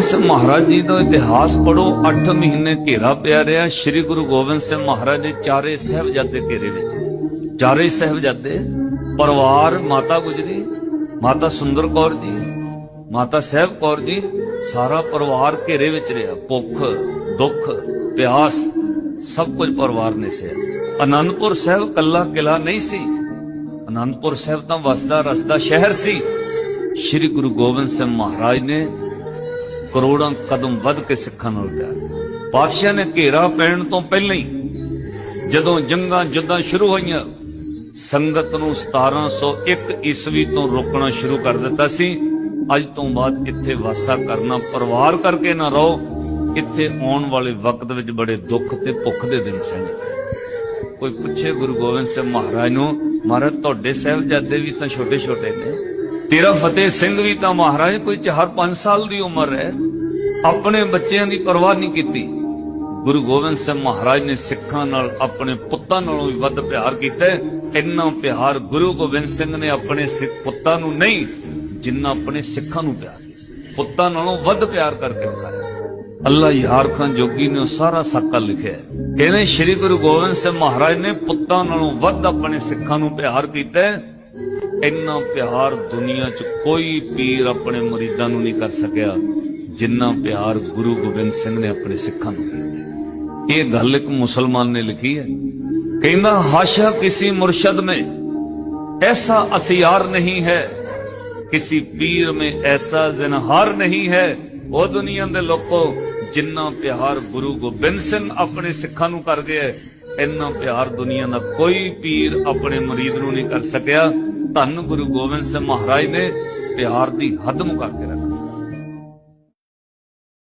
ਗੋਬਿੰਦ ਸਿੰਘ ਮਹਾਰਾਜ ਜੀ ਦਾ ਇਤਿਹਾਸ ਪੜੋ 8 ਮਹੀਨੇ ਘੇਰਾ ਪਿਆ ਰਿਹਾ। ਸ੍ਰੀ ਗੁਰੂ ਗੋਬਿੰਦ ਸਿੰਘ ਮਹਾਰਾਜ ਦੇ ਚਾਰੇ ਸਹਿਬਜ਼ਾਦੇ ਘੇਰੇ ਵਿੱਚ। ਚਾਰੇ ਸਹਿਬਜ਼ਾਦੇ, ਪਰਿਵਾਰ, ਮਾਤਾ ਗੁਜਰੀ, ਮਾਤਾ ਸੁੰਦਰ ਕੌਰ ਜੀ, ਮਾਤਾ ਸਾਹਿਬ ਕੌਰ ਜੀ, ਸਾਰਾ ਪਰਿਵਾਰ ਘੇਰੇ ਵਿੱਚ ਰਿਹਾ। ਭੁੱਖ, ਦੁੱਖ, ਪਿਆਸ, ਸਭ ਕੁਝ ਪਰਿਵਾਰ ਨੇ ਸਹਿ ਅਨੰਦਪੁਰ ਸਾਹਿਬ ਕੱਲਾ ਕਿਲਾ ਨਹੀਂ ਸੀ। ਅਨੰਦਪੁਰ ਸਾਹਿਬ ਤਾਂ ਵਸਦਾ ਰਸਦਾ ਸ਼ਹਿਰ ਸੀ। ਸ੍ਰੀ ਗੁਰੂ ਗੋਬਿੰਦ ਸਿੰਘ ਮਹਾਰਾਜ ਨੇ ਕਰੋੜਾਂ ਕਦਮ ਵੱਧ ਕੇ ਸਿੱਖਾਂ ਨੂੰ ਪਿਆ ਪਾਤਸ਼ਾਹ ਨੇ ਘੇਰਾ ਪੈਣ ਤੋਂ ਪਹਿਲਾਂ ਹੀ ਜਦੋਂ ਜੰਗਾਂ ਜੁੱਦਾਂ ਸ਼ੁਰੂ ਹੋਈਆਂ, ਸੰਗਤ ਨੂੰ 1701 ਈਸਵੀ ਤੋਂ ਰੋਕਣਾ ਸ਼ੁਰੂ ਕਰ ਦਿੱਤਾ ਸੀ। ਅੱਜ ਤੋਂ ਬਾਅਦ ਇੱਥੇ ਵਾਸਾ ਕਰਨਾ, ਪਰਿਵਾਰ ਕਰਕੇ ਨਾ ਰਹੋ। ਇੱਥੇ ਆਉਣ ਵਾਲੇ ਵਕਤ ਵਿੱਚ ਬੜੇ ਦੁੱਖ ਤੇ ਭੁੱਖ ਦੇ ਦਿਨ ਸਨ। ਕੋਈ ਪੁੱਛੇ ਗੁਰੂ ਗੋਬਿੰਦ ਸਿੰਘ ਮਹਾਰਾਜ ਨੂੰ, ਮਹਾਰਾਜ, ਤੁਹਾਡੇ ਸਾਹਿਬਜ਼ਾਦੇ ਵੀ ਤਾਂ ਛੋਟੇ ਛੋਟੇ ਨੇ। ਤੇਰਾ ਫਤਿਹ ਸਿੰਘ ਵੀ ਤਾਂ ਮਹਾਰਾਜ, ਕੋਈ 4-5 ਸਾਲ ਦੀ ਉਮਰ ਹੈ। ਆਪਣੇ ਬੱਚਿਆਂ ਦੀ ਪਰਵਾਹ ਨਹੀਂ ਕੀਤੀ। ਗੁਰੂ ਗੋਬਿੰਦ ਸਿੰਘ ਮਹਾਰਾਜ ਨੇ ਸਿੱਖਾਂ ਨਾਲ ਆਪਣੇ ਪੁੱਤਾਂ ਨਾਲੋਂ ਵੀ ਵੱਧ ਪਿਆਰ ਕੀਤਾ ਇੰਨਾ ਪਿਆਰ ਗੁਰੂ ਗੋਬਿੰਦ ਸਿੰਘ ਨੇ ਆਪਣੇ ਪੁੱਤਾਂ ਨੂੰ ਨਹੀਂ, ਜਿੰਨਾ ਆਪਣੇ ਸਿੱਖਾਂ ਨੂੰ ਪਿਆਰ ਕੀਤਾ। ਪੁੱਤਾਂ ਨਾਲੋਂ ਵੱਧ ਪਿਆਰ ਕਰਕੇ ਵਿਖਾਇਆ। ਅੱਲਾ ਯਾਰ ਖਾਨ ਜੋਗੀ ਨੇ ਉਹ ਸਾਰਾ ਸਾਕਾ ਲਿਖਿਆ ਕਹਿੰਦੇ, ਸ੍ਰੀ ਗੁਰੂ ਗੋਬਿੰਦ ਸਿੰਘ ਮਹਾਰਾਜ ਨੇ ਪੁੱਤਾਂ ਨਾਲੋਂ ਵੱਧ ਆਪਣੇ ਸਿੱਖਾਂ ਨੂੰ ਪਿਆਰ ਕੀਤਾ ਇੰਨਾ ਪਿਆਰ ਦੁਨੀਆ 'ਚ ਕੋਈ ਪੀਰ ਆਪਣੇ ਮਰੀਦਾਂ ਨੂੰ ਨਹੀਂ ਕਰ ਸਕਿਆ, ਜਿੰਨਾ ਪਿਆਰ ਗੁਰੂ ਗੋਬਿੰਦ ਸਿੰਘ ਨੇ ਆਪਣੇ ਸਿੱਖਾਂ ਨੂੰ ਕੀਤਾ। ਇਹ ਗੱਲ ਇੱਕ ਮੁਸਲਮਾਨ ਨੇ ਲਿਖੀ ਹੈ। ਕਹਿੰਦਾ, ਹਾਸ਼ਾ ਕਿਸੇ ਮੁਰਸ਼ਦ ਮੇ ਐਸਾ ਅਸਿਆਰ ਨਹੀਂ ਹੈ, ਕਿਸੇ ਪੀਰ ਮੇ ਐਸਾ ਜਨਹਾਰ ਨਹੀਂ ਹੈ। ਉਹ ਦੁਨੀਆ ਦੇ ਲੋਕੋ, ਜਿੰਨਾ ਪਿਆਰ ਗੁਰੂ ਗੋਬਿੰਦ ਸਿੰਘ ਆਪਣੇ ਸਿੱਖਾਂ ਨੂੰ ਕਰ ਗਿਆ ਇੰਨਾ ਪਿਆਰ ਦੁਨੀਆ ਦਾ ਕੋਈ ਪੀਰ ਆਪਣੇ ਮਰੀਦ ਨੂੰ ਨਹੀਂ ਕਰ ਸਕਿਆ। ਧੰਨ ਗੁਰੂ ਗੋਬਿੰਦ ਸਿੰਘ ਮਹਾਰਾਜ ਨੇ ਪਿਆਰ ਦੀ ਹੱਦ ਮੁਕਾ ਕੇ ਰੱਖੀ।